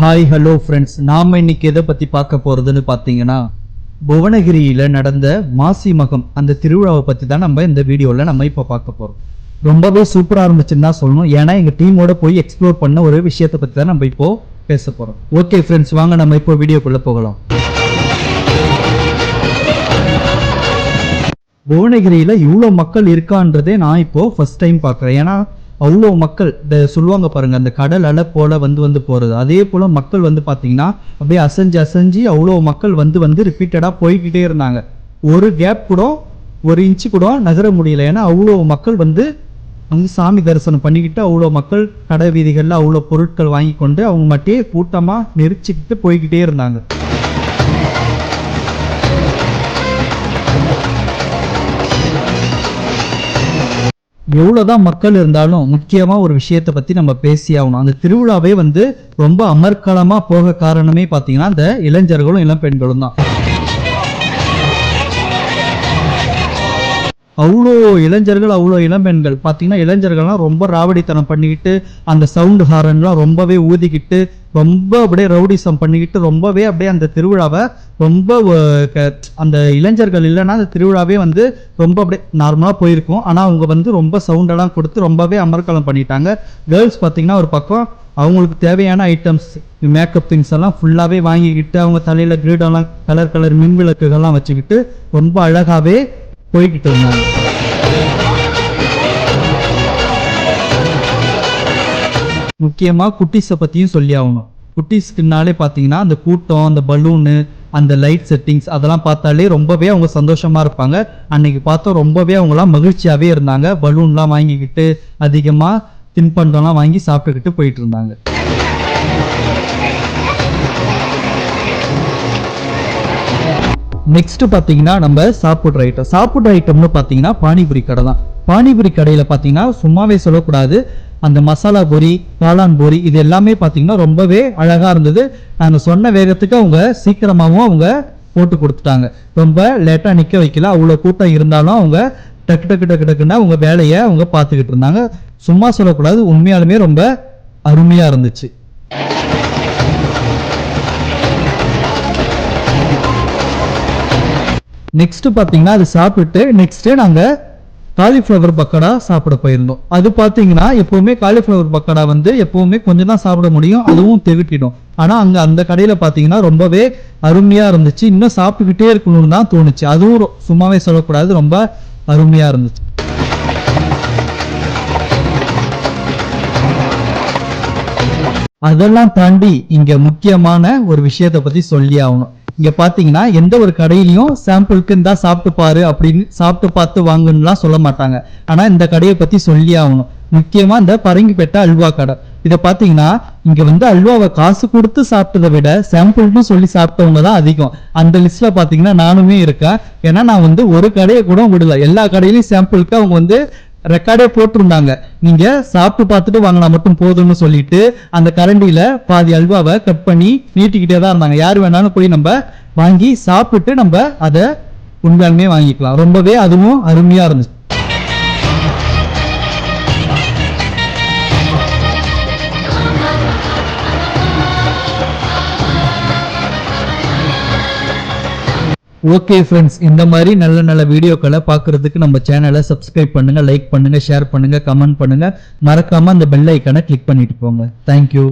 Hi hello friends நாம் இன்னைக்கு எதை பற்றி பார்க்க போகிறதுன்னு பார்த்தீங்கன்னா புவனகிரியில் நடந்த மாசி மகம் அந்த திருவிழாவை பற்றி தான் நம்ம இந்த வீடியோவில் நம்ம இப்போ பார்க்க போகிறோம் ரொம்பவே சூப்பராக இருந்துச்சுன்னு தான் சொல்லணும். ஏன்னா எங்கள் டீமோட போய் எக்ஸ்ப்ளோர் பண்ண ஒரு விஷயத்தை பற்றி தான் நம்ம இப்போ பேச போகிறோம் ஓகே ஃப்ரெண்ட்ஸ் வாங்க நம்ம இப்போ வீடியோக்குள்ளே போகலாம். புவனகிரியில் இவ்வளோ மக்கள் இருக்கான்றதே நான் இப்போ ஃபஸ்ட் டைம் பார்க்குறேன். ஏன்னா அவ்வளோ மக்கள் இந்த சொல்லுவாங்க பாருங்கள் அந்த கடல் அலை போல் வந்து வந்து போகிறது அதே போல் மக்கள் வந்து பார்த்திங்கன்னா அப்படியே அசைஞ்சு அசைஞ்சு அவ்வளோ மக்கள் வந்து வந்து ரிப்பீட்டடாக போய்கிட்டே இருந்தாங்க. ஒரு கேப் கூட ஒரு இன்ச்சு கூட நகர முடியல. ஏன்னா அவ்வளோ மக்கள் வந்து வந்து சாமி தரிசனம் பண்ணிக்கிட்டு அவ்வளோ மக்கள் கடை வீதிகளில் அவ்வளோ பொருட்கள் வாங்கி கொண்டு அவங்க மட்டும் கூட்டமாக நெரிச்சிக்கிட்டு போய்கிட்டே இருந்தாங்க. எவ்வளோதான் மக்கள் இருந்தாலும் முக்கியமாக ஒரு விஷயத்தை பற்றி நம்ம பேசி ஆகணும். அந்த திருவிழாவே வந்து ரொம்ப அமர்க்களமாக போக காரணமே பார்த்தீங்கன்னா அந்த இளைஞர்களும் இளம் பெண்களும் தான். அவ்வளோ இளைஞர்கள் அவ்வளோ இளம்பெண்கள். பார்த்தீங்கன்னா இளைஞர்கள்லாம் ரொம்ப ராவடித்தனம் பண்ணிக்கிட்டு அந்த சவுண்டு ஹாரன்லாம் ரொம்பவே ஊதிக்கிட்டு ரொம்ப அப்படியே ரவுடிசம் பண்ணிக்கிட்டு ரொம்பவே அப்படியே அந்த திருவிழாவை ரொம்ப க- அந்த இளைஞர்கள் இல்லைன்னா அந்த திருவிழாவே வந்து ரொம்ப அப்படியே நார்மலாக போயிருக்கும். ஆனால் அவங்க வந்து ரொம்ப சவுண்டெல்லாம் கொடுத்து ரொம்பவே அமர்க்கலம் பண்ணிட்டாங்க. கேர்ள்ஸ் பார்த்தீங்கன்னா ஒரு பக்கம் அவங்களுக்கு தேவையான ஐட்டம்ஸ் மேக்கப் திங்ஸ் எல்லாம் ஃபுல்லாகவே வாங்கிக்கிட்டு அவங்க தலையில் கிரீடெல்லாம் கலர் கலர் மின் விளக்குகள்லாம் வச்சுக்கிட்டு ரொம்ப அழகாகவே போய்கிட்டு இருந்தாங்க. முக்கியமாக குட்டீஸை பற்றியும் சொல்லி ஆகணும். குட்டீஸ்க்குனாலே பார்த்தீங்கன்னா அந்த கூட்டம் அந்த பலூனு அந்த லைட் செட்டிங்ஸ் அதெல்லாம் பார்த்தாலே ரொம்பவே அவங்க சந்தோஷமாக இருப்பாங்க. அன்னைக்கு பார்த்தோம் ரொம்பவே அவங்களாம் மகிழ்ச்சியாகவே இருந்தாங்க. பலூன்லாம் வாங்கிக்கிட்டு அதிகமாக தின்பண்டம்லாம் வாங்கி சாப்பிட்டுக்கிட்டு போயிட்டு இருந்தாங்க. நெக்ஸ்ட் பார்த்தீங்கன்னா நம்ம சாப்பிட்ற ஐட்டம் சாப்பிட்ற ஐட்டம்னு பார்த்தீங்கன்னா பானிபுரி கடை தான். பானிபுரி கடையில் பார்த்தீங்கன்னா சும்மாவே சொல்லக்கூடாது. அந்த மசாலா பொரி காளான் பொரி இது எல்லாமே பார்த்தீங்கன்னா ரொம்பவே அழகாக இருந்தது. நாங்கள் சொன்ன வேகத்துக்கு அவங்க சீக்கிரமாகவும் அவங்க போட்டு கொடுத்துட்டாங்க. ரொம்ப லேட்டாக நிற்க வைக்கல. அவ்வளோ கூட்டம் இருந்தாலும் அவங்க டக்கு டக்கு டக்கு டக்குன்னா அவங்க வேலையை அவங்க பார்த்துக்கிட்டு இருந்தாங்க. சும்மா சொல்லக்கூடாது. உண்மையாலுமே ரொம்ப அருமையாக இருந்துச்சு. நெக்ஸ்ட்டு பார்த்தீங்கன்னா அது சாப்பிட்டு நெக்ஸ்ட்டு நாங்கள் காலிஃப்ளவர் பக்கோடா சாப்பிட போயிருந்தோம். அது பார்த்தீங்கன்னா எப்போவுமே காலிஃப்ளவர் பக்கோடா வந்து எப்போவுமே கொஞ்சம் தான் சாப்பிட முடியும் அதுவும் தெவிட்டிடும் ஆனால் அங்கே அந்த கடையில் பார்த்தீங்கன்னா ரொம்பவே அருமையாக இருந்துச்சு. இன்னும் சாப்பிட்டுக்கிட்டே இருக்கணும்னு தான் தோணுச்சு. அதுவும் சும்மாவே சொல்லக்கூடாது ரொம்ப அருமையாக இருந்துச்சு. அதெல்லாம் தாண்டி இங்கே முக்கியமான ஒரு விஷயத்தை பற்றி சொல்லி ஆகணும். இங்கே பார்த்தீங்கன்னா எந்த ஒரு கடையிலையும் சாம்பிளுக்கு இருந்தா சாப்பிட்டு பாரு அப்படின்னு சாப்பிட்டு பார்த்து வாங்கணும்லாம் சொல்ல மாட்டாங்க. ஆனால் இந்த கடையை பற்றி சொல்லி ஆகணும். முக்கியமாக இந்த பரங்கிப்பேட்டை அல்வா கடை. இதை பார்த்தீங்கன்னா இங்கே வந்து அல்வாவை காசு கொடுத்து சாப்பிட்டதை விட சாம்பிள்னு சொல்லி சாப்பிட்டவங்க தான் அதிகம். அந்த லிஸ்ட்டில் பார்த்தீங்கன்னா நானுமே இருக்கேன். ஏன்னா நான் வந்து ஒரு கடையை கூட விடல. எல்லா கடையிலையும் சாம்பிளுக்கு அவங்க வந்து ரெக்கார்டே போட்டிருந்தாங்க. நீங்க சாப்பிட்டு பார்த்துட்டு வாங்கினா மட்டும் போதும்னு சொல்லிட்டு அந்த கரண்டியில பாதி அல்வாவை கட் பண்ணி நீட்டிக்கிட்டே தான் இருந்தாங்க. யார் வேணாலும் போய் நம்ம வாங்கி சாப்பிட்டு நம்ம அதை உண்மையாலுமே வாங்கிக்கலாம். ரொம்பவே அதுவும் அருமையா இருந்துச்சு. ஓகே ஃப்ரெண்ட்ஸ் இந்த மாதிரி நல்ல நல்ல வீடியோக்களை பார்க்கறதுக்கு நம்ம சேனலை சப்ஸ்கிரைப் பண்ணுங்கள் லைக் பண்ணுங்கள் ஷேர் பண்ணுங்கள் கமெண்ட் பண்ணுங்கள் மறக்காமல் அந்த பெல் ஐக்கனை கிளிக் பண்ணிட்டு போங்க. தேங்க்யூ